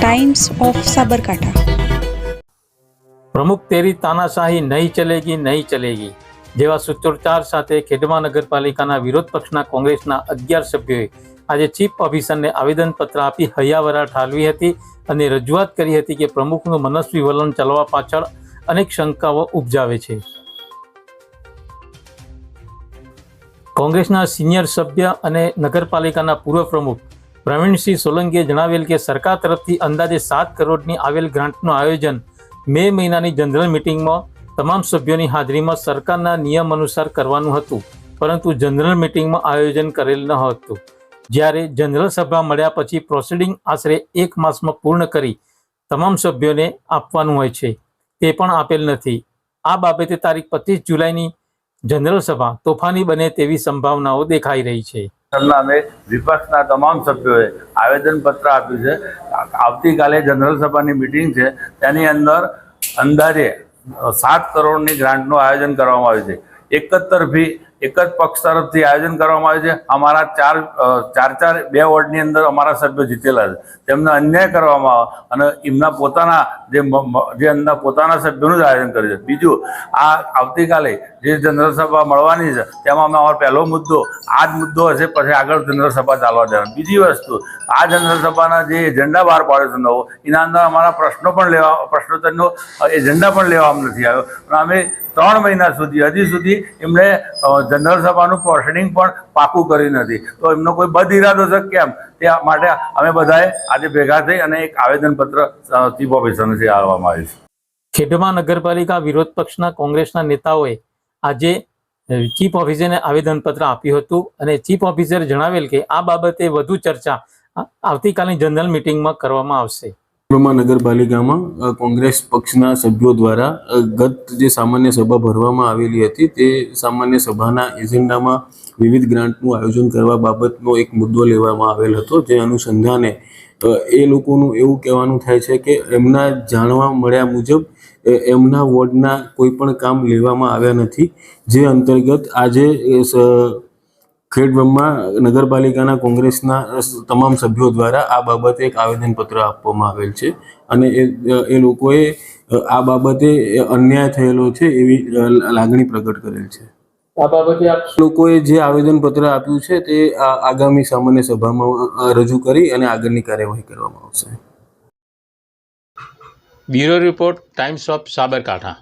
Times of Sabarkantha પ્રમુખ તેરી તાનાશાહી નહીં ચલેગી નહીં ચલેગી. જેવા સૂત્રોચ્ચાર સાથે ખેડવા નગરપાલિકાના વિરોધ પક્ષના કોંગ્રેસના અગિયાર સભ્યોએ આજે ચીફ ઓફિસરને આવેદનપત્ર આપી હૈયાવરા ઠાલવી હતી અને રજૂઆત કરી હતી કે પ્રમુખનું મનસ્વી વલણ ચલાવવા પાછળ અનેક શંકાઓ ઉપજાવે છે. કોંગ્રેસના સિનિયર સભ્ય અને નગરપાલિકાના પૂર્વ પ્રમુખ પ્રવીણસિંહ સોલંકીએ જણાવેલ કે સરકાર તરફથી અંદાજે સાત કરોડની આવેલ ગ્રાન્ટનું આયોજન મે મહિનાની જનરલ મિટિંગમાં તમામ સભ્યોની હાજરીમાં સરકારના નિયમ અનુસાર કરવાનું હતું, પરંતુ જનરલ મિટિંગમાં આયોજન કરેલ ન હતું. જ્યારે જનરલ સભા મળ્યા પછી પ્રોસિડિંગ આશરે એક માસમાં પૂર્ણ કરી તમામ સભ્યોને આપવાનું હોય છે, તે પણ આપેલ નથી. આ બાબતે તારીખ પચીસ જુલાઈની જનરલ સભા તોફાની બને તેવી સંભાવનાઓ દેખાઈ રહી છે. નામે વિપક્ષના તમામ સભ્યોએ આવેદનપત્ર આપ્યું છે. આવતીકાલે જનરલ સભાની મિટિંગ છે. તેની અંદર અંદાજે સાત કરોડની ગ્રાન્ટનું આયોજન કરવામાં આવ્યું છે. એક જ તરફી એક જ પક્ષ તરફથી આયોજન કરવામાં આવે છે. અમારા ચાર ચાર ચાર, બે વોર્ડની અંદર અમારા સભ્યો જીતેલા છે. તેમને અન્યાય કરવામાં આવે અને એમના પોતાના જે જે એમના પોતાના સભ્યોનું જ આયોજન કર્યું છે. બીજું, આ આવતીકાલે જે જનરલ સભા મળવાની છે, તેમાં અમે અમારો પહેલો મુદ્દો, આ જ મુદ્દો હશે, પછી આગળ જનરલ સભા ચાલવા દેવાની. બીજી વસ્તુ, આ જનરલ સભાના જે એજન્ડા બહાર પાડ્યો છે નવો, એના અંદર અમારા પ્રશ્નો પણ લેવા, પ્રશ્નોત્તરનો એજન્ડા પણ લેવામાં નથી આવ્યો. અને અમે ત્રણ મહિના સુધી, હજી સુધી એમણે જનરલ સભાનું પ્રોસિડિંગ પણ પાકું કર્યું નથી. તો એમનો કોઈ બદ ઇરાદો છે કેમ? તે માટે અમે બધાએ આજે ભેગા થઈ અને એક આવેદનપત્ર ચીફ ઓફિસરને આવવામાં આવ્યું છે ખેડમાં નગરપાલિકા વિરોધ પક્ષના કોંગ્રેસના નેતાઓએ આજે ચીફ ઓફિસરને આવેદનપત્ર આપ્યું હતું અને ચીફ ઓફિસરે જણાવેલ કે આ બાબતે વધુ ચર્ચા આવતીકાલની જનરલ મિટિંગમાં કરવામાં આવશે. ખેડબ્રહ્મા નગરપાલિકામાં કોંગ્રેસ પક્ષના સભ્યો દ્વારા ગત જે સામાન્ય સભા ભરવામાં આવેલી હતી, તે સામાન્ય સભાના એજન્ડામાં વિવિધ ગ્રાન્ટનું આયોજન કરવા બાબતનો એક મુદ્દો લેવામાં આવેલ હતો, જે અનુસંધાને એ લોકોનું એવું કહેવાનું થાય છે કે એમના જાણવા મળ્યા મુજબ એમના વોર્ડના કોઈ પણ કામ લેવામાં આવ્યા નથી, જે અંતર્ગત આજે ખેડબ્રહ્મા નગરપાલિકાના કોંગ્રેસના તમામ સભ્યો દ્વારા આ બાબતે એક આવેદનપત્ર આપવામાં આવેલ છે. અને એ એ લોકોએ આ બાબતે અન્યાય થયેલો છે એવી લાગણી પ્રગટ કરેલ છે. આ બાબતે આપ લોકોએ જે આવેદનપત્ર આપ્યું છે તે આગામી સામાન્ય સભામાં રજૂ કરી અને આગળની કાર્યવાહી કરવામાં આવશે. Bureau report Times of Sabarkantha.